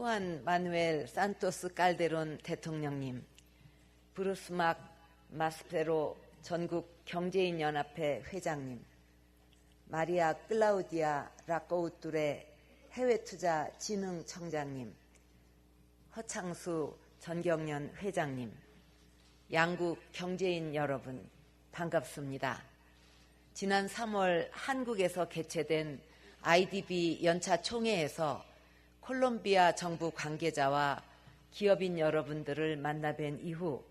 후안 마누엘 산토스 깔데론 대통령님, 브루스막 마스페로 전국 경제인 연합회 회장님, 마리아 클라우디아 라코우뚜레 해외 투자 진흥 청장님, 허창수 전경련 회장님, 양국 경제인 여러분, 반갑습니다. 지난 3월 한국에서 개최된 IDB 연차 총회에서 콜롬비아 정부 관계자와 기업인 여러분들을 만나 뵌 이후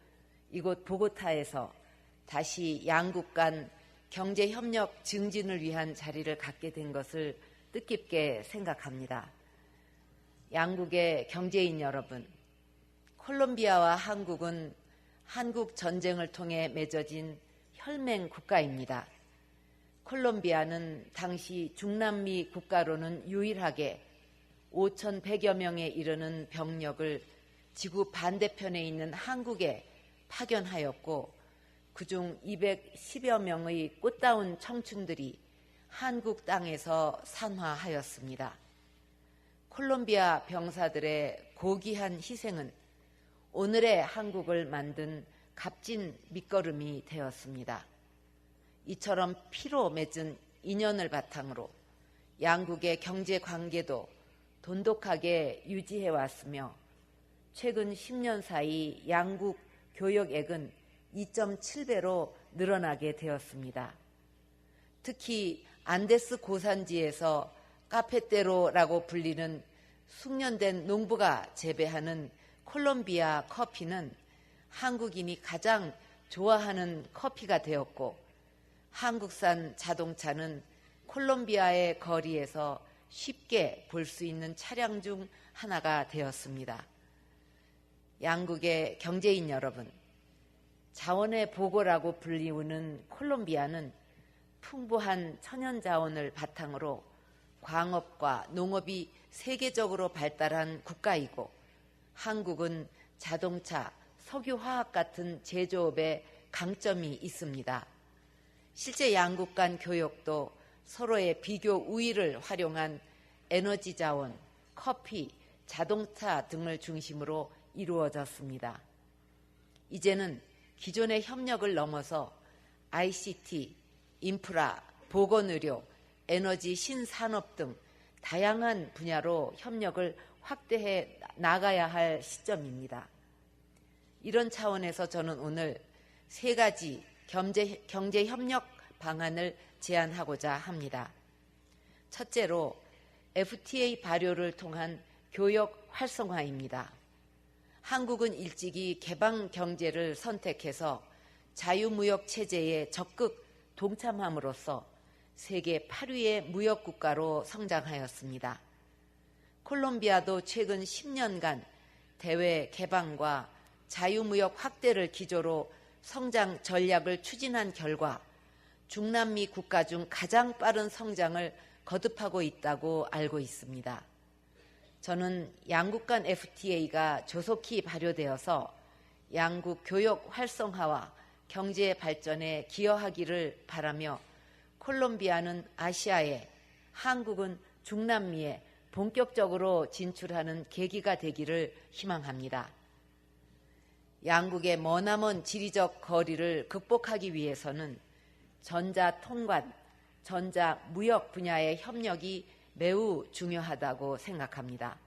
이곳 보고타에서 다시 양국 간 경제 협력 증진을 위한 자리를 갖게 된 것을 뜻깊게 생각합니다. 양국의 경제인 여러분, 콜롬비아와 한국은 한국 전쟁을 통해 맺어진 혈맹 국가입니다. 콜롬비아는 당시 중남미 국가로는 유일하게 5,100여 명에 이르는 병력을 지구 반대편에 있는 한국에 파견하였고 그중 210여 명의 꽃다운 청춘들이 한국 땅에서 산화하였습니다. 콜롬비아 병사들의 고귀한 희생은 오늘의 한국을 만든 값진 밑거름이 되었습니다. 이처럼 피로 맺은 인연을 바탕으로 양국의 경제 관계도 돈독하게 유지해 왔으며 최근 10년 사이 양국 교역액은 2.7배로 늘어나게 되었습니다. 특히 안데스 고산지에서 카페테로라고 불리는 숙련된 농부가 재배하는 콜롬비아 커피는 한국인이 가장 좋아하는 커피가 되었고 한국산 자동차는 콜롬비아의 거리에서 쉽게 볼 수 있는 차량 중 하나가 되었습니다. 양국의 경제인 여러분, 자원의 보고라고 불리우는 콜롬비아는 풍부한 천연 자원을 바탕으로 광업과 농업이 세계적으로 발달한 국가이고 한국은 자동차, 석유화학 같은 제조업에 강점이 있습니다. 실제 양국 간 교역도 서로의 비교 우위를 활용한 에너지 자원, 커피, 자동차 등을 중심으로 이루어졌습니다. 이제는 기존의 협력을 넘어서 ICT, 인프라, 보건의료, 에너지 신산업 등 다양한 분야로 협력을 확대해 나가야 할 시점입니다. 이런 차원에서 저는 오늘 세 가지 경제, 경제 협력 방안을 제안하고자 합니다. 첫째로 FTA 발효를 통한 교역 활성화입니다. 한국은 일찍이 개방 경제를 선택해서 자유무역 체제에 적극 동참함으로써 세계 8위의 무역 국가로 성장하였습니다. 콜롬비아도 최근 10년간 대외 개방과 자유무역 확대를 기조로 성장 전략을 추진한 결과 중남미 국가 중 가장 빠른 성장을 거듭하고 있다고 알고 있습니다. 저는 양국 간 FTA가 조속히 발효되어서 양국 교역 활성화와 경제 발전에 기여하기를 바라며 콜롬비아는 아시아에 한국은 중남미에 본격적으로 진출하는 계기가 되기를 희망합니다. 양국의 머나먼 지리적 거리를 극복하기 위해서는 전자 통관, 전자 무역 분야의 협력이 매우 중요하다고 생각합니다.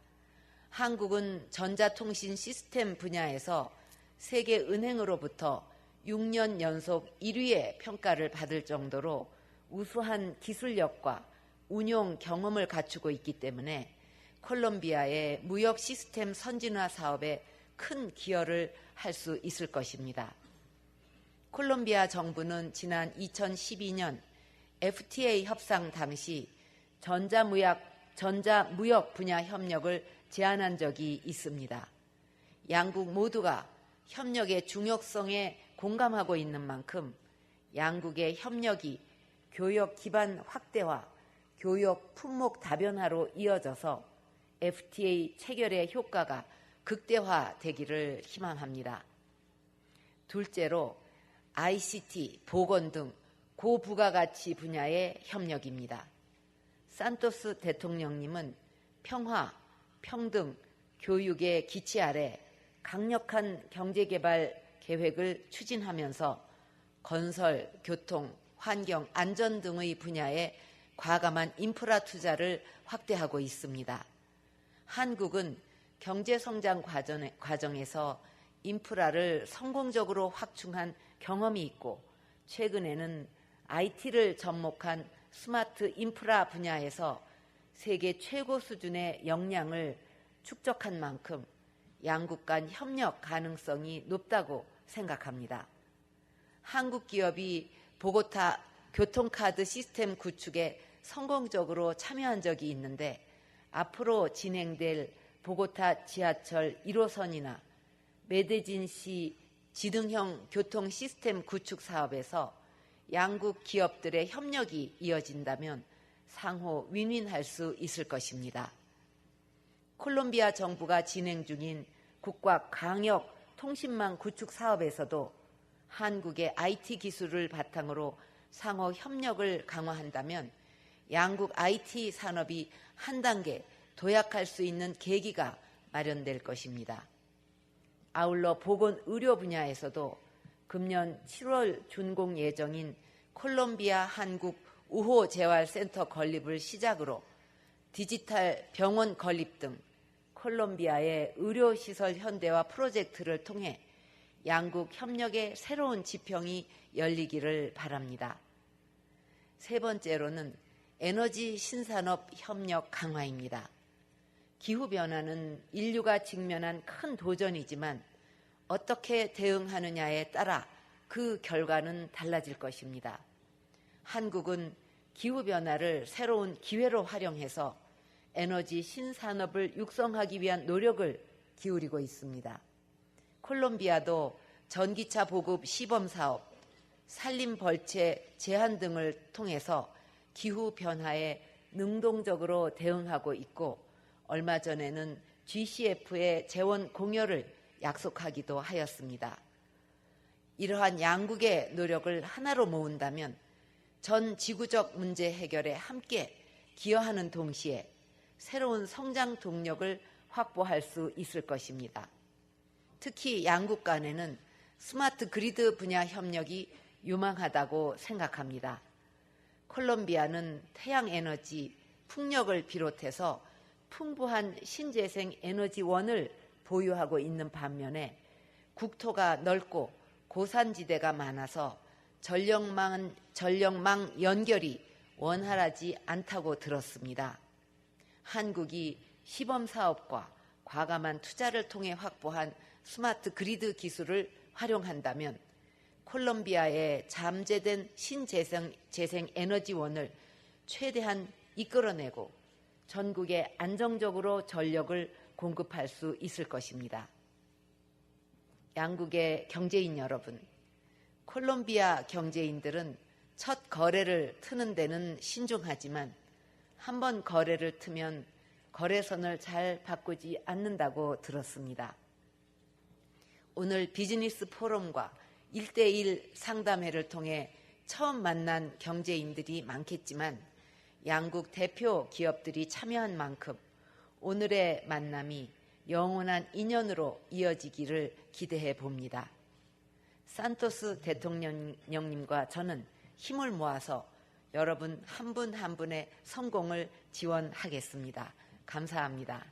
한국은 전자통신 시스템 분야에서 세계은행으로부터 6년 연속 1위의 평가를 받을 정도로 우수한 기술력과 운용 경험을 갖추고 있기 때문에 콜롬비아의 무역 시스템 선진화 사업에 큰 기여를 할 수 있을 것입니다. 콜롬비아 정부는 지난 2012년 FTA 협상 당시 전자무역, 전자무역 분야 협력을 제안한 적이 있습니다. 양국 모두가 협력의 중요성에 공감하고 있는 만큼 양국의 협력이 교역 기반 확대와 교역 품목 다변화로 이어져서 FTA 체결의 효과가 극대화되기를 희망합니다. 둘째로 ICT, 보건 등 고부가가치 분야의 협력입니다. 산토스 대통령님은 평화, 평등, 교육의 기치 아래 강력한 경제개발 계획을 추진하면서 건설, 교통, 환경, 안전 등의 분야에 과감한 인프라 투자를 확대하고 있습니다. 한국은 경제성장 과정에서 인프라를 성공적으로 확충한 경험이 있고 최근에는 IT를 접목한 스마트 인프라 분야에서 세계 최고 수준의 역량을 축적한 만큼 양국 간 협력 가능성이 높다고 생각합니다. 한국 기업이 보고타 교통카드 시스템 구축에 성공적으로 참여한 적이 있는데 앞으로 진행될 보고타 지하철 1호선이나 메데진시 지등형 교통 시스템 구축 사업에서 양국 기업들의 협력이 이어진다면 상호 윈윈할 수 있을 것입니다. 콜롬비아 정부가 진행 중인 국가 강역 통신망 구축 사업에서도 한국의 IT 기술을 바탕으로 상호 협력을 강화한다면 양국 IT 산업이 한 단계 도약할 수 있는 계기가 마련될 것입니다. 아울러 보건 의료 분야에서도 금년 7월 준공 예정인 콜롬비아 한국 우호 재활센터 건립을 시작으로 디지털 병원 건립 등 콜롬비아의 의료시설 현대화 프로젝트를 통해 양국 협력의 새로운 지평이 열리기를 바랍니다. 세 번째로는 에너지 신산업 협력 강화입니다. 기후변화는 인류가 직면한 큰 도전이지만 어떻게 대응하느냐에 따라 그 결과는 달라질 것입니다. 한국은 기후변화를 새로운 기회로 활용해서 에너지 신산업을 육성하기 위한 노력을 기울이고 있습니다. 콜롬비아도 전기차 보급 시범 사업, 산림 벌채 제한 등을 통해서 기후 변화에 능동적으로 대응하고 있고 얼마 전에는 GCF의 재원 공여를 약속하기도 하였습니다. 이러한 양국의 노력을 하나로 모은다면 전 지구적 문제 해결에 함께 기여하는 동시에 새로운 성장 동력을 확보할 수 있을 것입니다. 특히 양국 간에는 스마트 그리드 분야 협력이 유망하다고 생각합니다. 콜롬비아는 태양 에너지, 풍력을 비롯해서 풍부한 신재생 에너지원을 보유하고 있는 반면에 국토가 넓고 고산지대가 많아서 전력망, 전력망 연결이 원활하지 않다고 들었습니다. 한국이 시범 사업과 과감한 투자를 통해 확보한 스마트 그리드 기술을 활용한다면 콜롬비아의 잠재된 신재생 재생 에너지원을 최대한 이끌어내고 전국에 안정적으로 전력을 공급할 수 있을 것입니다. 양국의 경제인 여러분, 콜롬비아 경제인들은 첫 거래를 트는 데는 신중하지만 한 번 거래를 트면 거래선을 잘 바꾸지 않는다고 들었습니다. 오늘 비즈니스 포럼과 1대1 상담회를 통해 처음 만난 경제인들이 많겠지만 양국 대표 기업들이 참여한 만큼 오늘의 만남이 영원한 인연으로 이어지기를 기대해 봅니다. 산토스 대통령님과 저는 힘을 모아서 여러분 한 분한 분의 성공을 지원하겠습니다. 감사합니다.